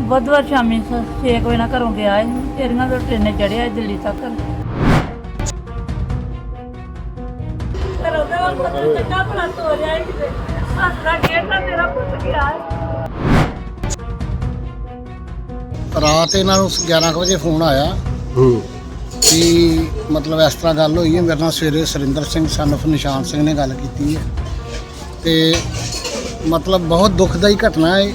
ਬੁੱਧਵਾਰ ਸ਼ਾਮੀ 6 ਵਜੇ ਨਾਲ ਘਰੋਂ ਗਿਆ ਸੀ। ਤੇਰੀਆਂ ਤੋਂ ਟ੍ਰੇਨੇ ਚੜਿਆ ਦਿੱਲੀ ਤੱਕ। ਘਰੋਂ ਦਾ ਪੁੱਤ ਚੰਗਾ ਭਲਾ ਤੋਰਿਆ ਹੀ ਕਿਤੇ। ਹੱਸਦਾ ਖੇਡਦਾ ਮੇਰਾ ਪੁੱਤ ਗਿਆ ਰਾਤ ਇਹਨਾਂ ਨੂੰ 11 ਕੁ ਵਜੇ ਫੋਨ ਆਇਆ ਹੂੰ। ਕਿ ਮਤਲਬ ਇਸ ਤਰ੍ਹਾਂ ਗੱਲ ਹੋਈ ਹੈ। ਮੇਰੇ ਨਾਲ ਸਵੇਰੇ ਸੁਰਿੰਦਰ ਸਿੰਘ son of ਨਿਸ਼ਾਨ ਸਿੰਘ ਨੇ ਗੱਲ ਕੀਤੀ ਹੈ। ਤੇ ਮਤਲਬ ਬਹੁਤ ਦੁਖਦਾਈ ਘਟਨਾ ਹੈ।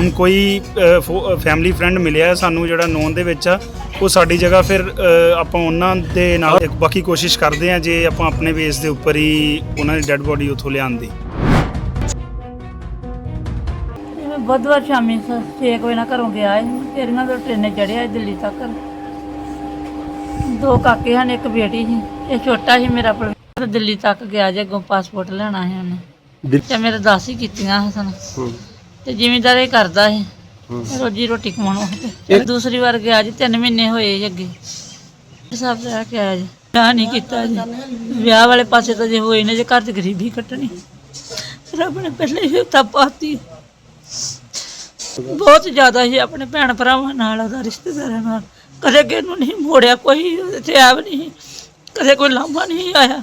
ਹੁਣ ਕੋਈ ਫੈਮਿਲੀ ਫਰੈਂਡ ਮਿਲਿਆ ਹੈ ਸਾਨੂੰ ਜਿਹੜਾ ਨੋਨ ਦੇ ਵਿੱਚ ਆ ਉਹ ਸਾਡੀ ਜਗ੍ਹਾ ਫਿਰ ਆਪਾਂ ਉਹਨਾਂ ਦੇ ਨਾਲ ਇੱਕ ਬਾਕੀ ਕੋਸ਼ਿਸ਼ ਕਰਦੇ ਆ ਜੇ ਆਪਾਂ ਆਪਣੇ ਬੇਸ ਦੇ ਉੱਪਰ ਹੀ ਉਹਨਾਂ ਦੀ ਡੈੱਡ ਬੋਡੀ ਉੱਥੋਂ ਲਿਆਉਣ ਦੀ। ਬੁੱਧਵਾਰ ਸ਼ਾਮੀ 6 ਵਜੇ ਨਾਲ ਘਰੋਂ ਗਿਆ ਸੀ। ਤੇਰੀਆਂ ਤੋਂ ਟ੍ਰੇਨੇ ਚੜਿਆ ਦਿੱਲੀ ਤੱਕ। ਦੋ ਕਾਕੇ ਹਨ ਇੱਕ ਬੇਟੀ ਸੀ। ਇਹ ਛੋਟਾ ਸੀ ਮੇਰਾ ਪਰ ਦਿੱਲੀ ਤੱਕ ਗਿਆ ਜੇ ਅੱਗੋਂ ਪਾਸਪੋਰਟ ਲੈਣਾ ਸੀ ਉਹਨੇ। ਤੇ ਮੇਰੇ ਦਸ ਹੀ ਕੀਤੀਆਂ ਹਸਨ ਹੂੰ। ਤੇ ਜ਼ਿਮੀਂਦਾਰੀ ਕਰਦਾ ਸੀ ਹੂੰ। ਰੋਜੀ ਰੋਟੀ ਕਮਾਉਣ ਵਾਸਤੇ। ਦੂਸਰੀ ਵਾਰ ਗਿਆ ਜੀ 3 ਮਹੀਨੇ ਹੋਏ ਜੀ ਅੱਗੇ। ਸਭ ਰਹਿ ਕੇ ਆਇਆ ਜੀ। ਵਿਆਹ ਨਹੀਂ ਕੀਤਾ ਜੀ। ਵਿਆਹ ਵਾਲੇ ਪਾਸੇ ਤਾਂ ਜੇ ਹੋਏ ਨੇ ਜੇ ਘਰ 'ਚ ਗਰੀਬੀ ਕੱਟਣੀ। ਰੱਬ ਨੇ ਪਹਿਲੇ ਹੀ ਤਾਂ ਪਾਤੀ। ਬਹੁਤ ਜ਼ਿਆਦਾ ਹੀ ਆਪਣੇ ਭੈਣ ਭਰਾਵਾਂ ਨਾਲ ਉਹਦਾ ਰਿਸ਼ਤੇਦਾਰਾਂ ਨਾਲ। ਕਦੇ ਕਿਸੇ ਨੂੰ ਨਹੀਂ ਮੋੜਿਆ ਕੋਈ ਤੇ ਆਵ ਨਹੀਂ ਕਦੇ ਕੋਈ ਲਾਂਭਾ ਨਹੀਂ ਆਇਆ।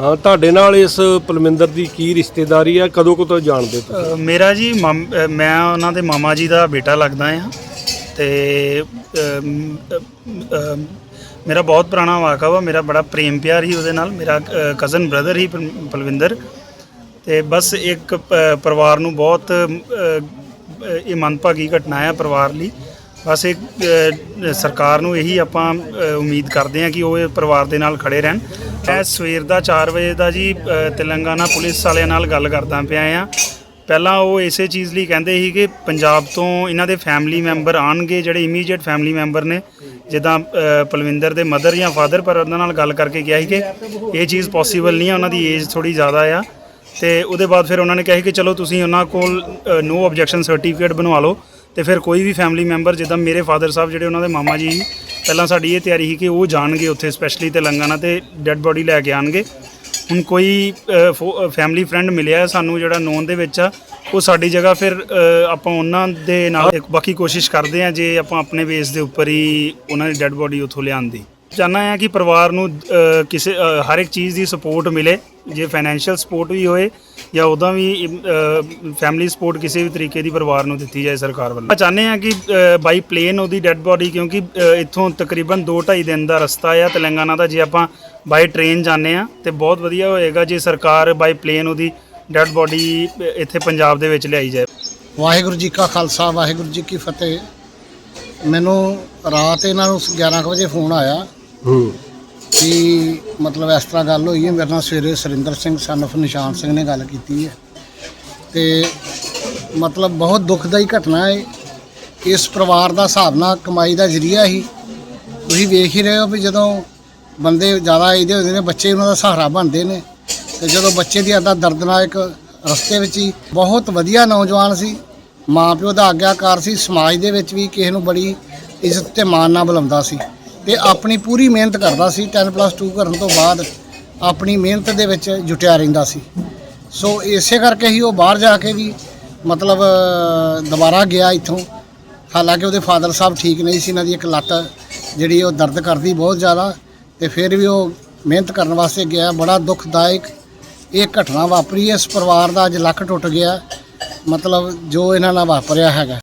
ਹਾਂ ਤੁਹਾਡੇ ਨਾਲ ਇਸ ਪਲਮਿੰਦਰ ਦੀ ਕੀ ਰਿਸ਼ਤੇਦਾਰੀ ਆ? ਕਦੋਂ ਕਦੋਂ ਜਾਣਦੇ ਤੁਸੀਂ? ਅ, ਮੇਰਾ ਜੀ ਮਾਮ- ਅ, ਮੈਂ ਉਹਨਾਂ ਦੇ ਮਾਮਾ ਜੀ ਦਾ ਬੇਟਾ ਲੱਗਦਾ ਆ ਤੇ ਅਮ, ਅ, ਅ, ਮੇਰਾ ਬਹੁਤ ਪੁਰਾਣਾ ਵਾਕਾ ਵਾ ਮੇਰਾ ਬੜਾ ਪ੍ਰੇਮ ਪਿਆਰ ਹੀ ਉਹਦੇ ਨਾਲ ਮੇਰਾ ਕਜ਼ਨ ਬ੍ਰਦਰ ਹੀ ਪਲ- ਪਲਵਿੰਦਰ ਤੇ ਬਸ ਇੱਕ ਪ- ਪਰਿਵਾਰ ਨੂੰ ਬਹੁਤ ਅ, ਅ, ਇਹ ਮੰਦਭਾਗੀ ਘਟਨਾ ਆ ਪਰਿਵਾਰ ਲਈ। ਬਸ ਇੱਕ ਅ, ਸਰਕਾਰ ਨੂੰ ਇਹੀ ਆਪਾਂ ਅ, ਉਮੀਦ ਕਰਦੇ ਹਾਂ ਕਿ ਉਹ ਇਹ ਪਰਿਵਾਰ ਦੇ ਨਾਲ ਖੜੇ ਰਹਿਣ। ਮੈਂ ਸਵੇਰ ਦਾ 4 ਵਜੇ ਦਾ ਜੀ ਅ, ਤੇਲੰਗਾਨਾ ਪੁਲਿਸ ਵਾਲਿਆਂ ਨਾਲ ਗੱਲ ਕਰਦਾ ਪਿਆ ਆ ਪਹਿਲਾਂ ਉਹ ਇਸੇ ਚੀਜ਼ ਲਈ ਕਹਿੰਦੇ ਸੀ ਕਿ ਪੰਜਾਬ ਤੋਂ ਇਹਨਾਂ ਦੇ ਫੈਮਿਲੀ ਮੈਂਬਰ ਆਣਗੇ ਜਿਹੜੇ ਇਮੀਡੀਏਟ ਫੈਮਿਲੀ ਮੈਂਬਰ ਨੇ ਜਿੱਦਾਂ ਅ, ਪਲਵਿੰਦਰ ਦੇ ਮਦਰ ਜਾਂ ਫਾਦਰ ਪਰ ਉਹਨਾਂ ਨਾਲ ਗੱਲ ਕਰਕੇ ਕਿਹਾ ਸੀ ਕਿ ਇਹ ਚੀਜ਼ ਪੋਸੀਬਲ ਨਹੀਂ ਹੈ ਉਹਨਾਂ ਦੀ ਏਜ ਥੋੜੀ ਜ਼ਿਆਦਾ ਆ। ਤੇ ਉਹਦੇ ਬਾਅਦ ਫਿਰ ਉਹਨਾਂ ਨੇ ਕਿਹਾ ਸੀ ਕਿ ਚਲੋ ਤੁਸੀਂ ਉਹਨਾਂ ਕੋਲ ਨੋ ਆਬਜੈਕਸ਼ਨ ਸਰਟੀਫਿਕੇਟ ਬਣਵਾ ਲਓ। ਤੇ ਫਿਰ ਕੋਈ ਵੀ ਫੈਮਿਲੀ ਮੈਂਬਰ ਜਿੱਦਾਂ ਮੇਰੇ ਫਾਦਰ ਸਾਹਿਬ ਜਿਹੜੇ ਉਹਨਾਂ ਦੇ ਮਾਮਾ ਜੀ ਪਹਿਲਾਂ ਸਾਡੀ ਇਹ ਤਿਆਰੀ ਸੀ ਕਿ ਉਹ ਜਾਣਗੇ ਉੱਥੇ ਸਪੈਸ਼ਲੀ ਤੇਲੰਗਾਨਾ ਤੇ ਡੈੱਡ ਬੋਡੀ ਲੈ ਕੇ ਆਣਗੇ। ਹੁਣ ਕੋਈ ਫੈਮਿਲੀ ਫਰੈਂਡ ਮਿਲਿਆ ਸਾਨੂੰ ਜਿਹੜਾ ਨੋਨ ਦੇ ਵਿੱਚ ਆ, ਉਹ ਸਾਡੀ ਜਗ੍ਹਾ ਫਿਰ ਆਪਾਂ ਉਹਨਾਂ ਦੇ ਨਾਲ ਬਾਕੀ ਕੋਸ਼ਿਸ਼ ਕਰਦੇ ਆ ਜੇ ਆਪਾਂ ਆਪਣੇ ਬੇਸ ਦੇ ਉੱਪਰ ਹੀ ਉਹਨਾਂ ਦੀ ਡੈੱਡ ਬੋਡੀ ਉੱਥੋਂ ਲਿਆਉਣ ਦੀ ਚਾਹੁੰਦਾ ਆ ਕਿ ਪਰਿਵਾਰ ਨੂੰ ਅ, ਕਿਸੇ ਅ, ਹਰ ਇੱਕ ਚੀਜ਼ ਦੀ ਸਪੋਰਟ ਮਿਲੇ ਜੇ ਫਾਈਨੈਂਸ਼ੀਅਲ ਸਪੋਰਟ ਵੀ ਹੋਏ ਜਾਂ ਉਹਦਾ ਵੀ ਫੈਮਿਲੀ ਸਪੋਰਟ ਕਿਸੇ ਵੀ ਤਰੀਕੇ ਦੀ ਪਰਿਵਾਰ ਨੂੰ ਦਿੱਤੀ ਜਾਏ ਸਰਕਾਰ ਵੱਲੋਂ। ਆਪਾਂ ਚਾਹੁੰਦੇ ਹਾਂ ਕਿ ਬਾਈ ਪਲੇਨ ਉਹਦੀ ਡੈੱਡ ਬੋਡੀ ਕਿਉਂਕਿ ਅ, ਇੱਥੋਂ ਤਕਰੀਬਨ 2.5 ਦਿਨ ਦਾ ਰਸਤਾ ਆ ਤੇਲੰਗਾਨਾ ਦਾ ਜੇ ਆਪਾਂ ਬਾਈ ਟ੍ਰੇਨ ਜਾਂਦੇ ਆ ਤੇ ਬਹੁਤ ਵਧੀਆ ਹੋਏਗਾ ਜੇ ਸਰਕਾਰ ਬਾਈ ਪਲੇਨ ਉਹਦੀ ਡੈੱਡ ਬੋਡੀ ਇੱਥੇ ਪੰਜਾਬ ਦੇ ਵਿੱਚ ਲਿਆਈ ਜਾਏ। ਵਾਹਿਗੁਰੂ ਜੀ ਕਾ ਖਾਲਸਾ ਵਾਹਿਗੁਰੂ ਜੀ ਕੀ ਫਤਿਹ। ਮੈਨੂੰ ਰਾਤ ਇਹਨਾਂ ਨੂੰ 11 ਕੁ ਵਜੇ ਫੋਨ ਆਇਆ। ਹੂੰ ਕਿ ਮਤਲਬ ਇਸ ਤਰ੍ਹਾਂ ਗੱਲ ਹੋਈ ਹੈ, ਮੇਰੇ ਨਾਲ ਸਵੇਰੇ ਸੁਰਿੰਦਰ ਸਿੰਘ ਸਨ of ਨਿਸ਼ਾਨ ਸਿੰਘ ਨੇ ਗੱਲ ਕੀਤੀ ਹੈ। ਤੇ ਮਤਲਬ ਬਹੁਤ ਦੁਖਦਾਈ ਘਟਨਾ ਹੈ। ਇਸ ਪਰਿਵਾਰ ਦਾ ਹਿਸਾਬ ਨਾਲ ਕਮਾਈ ਦਾ ਜ਼ਰੀਆ ਹੀ ਤੁਸੀਂ ਵੇਖ ਹੀ ਰਹੇ ਹੋ ਵੀ ਜਦੋਂ ਬੰਦੇ ਜ਼ਿਆਦਾ ਇਹਦੇ ਹੁੰਦੇ ਨੇ, ਬੱਚੇ ਉਹਨਾਂ ਦਾ ਸਹਾਰਾ ਬਣਦੇ ਨੇ। ਤੇ ਜਦੋਂ ਬੱਚੇ ਦੀ ਆਦਾ ਦਰਦਨਾਇਕ ਰਸਤੇ ਵਿੱਚ ਹੀ ਬਹੁਤ ਵਧੀਆ ਨੌਜਵਾਨ ਸੀ, ਮਾਂ ਪਿਓ ਦਾ ਆਗਿਆਕਾਰ ਸੀ, ਸਮਾਜ ਦੇ ਵਿੱਚ ਵੀ ਕਿਸੇ ਨੂੰ ਬੜੀ ਇੱਜ਼ਤ ਤੇ ਮਾਣ ਨਾਲ ਬੁਲਾਉਂਦਾ ਸੀ। ਤੇ ਆਪਣੀ ਪੂਰੀ ਮਿਹਨਤ ਕਰਦਾ ਸੀ 10+2 ਕਰਨ ਤੋਂ ਬਾਅਦ ਆਪਣੀ ਮਿਹਨਤ ਦੇ ਵਿੱਚ ਜੁਟਿਆ ਰਹਿੰਦਾ ਸੀ। ਸੋ ਇਸੇ ਕਰਕੇ ਹੀ ਉਹ ਬਾਹਰ ਜਾ ਕੇ ਵੀ ਮਤਲਬ, ਦੁਬਾਰਾ ਗਿਆ ਇੱਥੋਂ। ਹਾਲਾਂਕਿ ਉਹਦੇ ਫਾਦਰ ਸਾਹਿਬ ਠੀਕ ਨਹੀਂ ਸੀ, ਇਹਨਾਂ ਦੀ ਇੱਕ ਲੱਤ ਜਿਹੜੀ ਉਹ ਦਰਦ ਕਰਦੀ ਬਹੁਤ ਜ਼ਿਆਦਾ ਤੇ ਫਿਰ ਵੀ ਉਹ ਮਿਹਨਤ ਕਰਨ ਵਾਸਤੇ ਗਿਆ। ਬੜਾ ਦੁਖਦਾਇਕ ਇਹ ਘਟਨਾ ਵਾਪਰੀ। ਹੈ। ਇਸ ਪਰਿਵਾਰ ਦਾ ਅੱਜ ਲੱਕ ਟੁੱਟ ਗਿਆ। ਮਤਲਬ ਜੋ ਇਹਨਾਂ ਨਾਲ ਵਾਪਰਿਆ ਹੈਗਾ।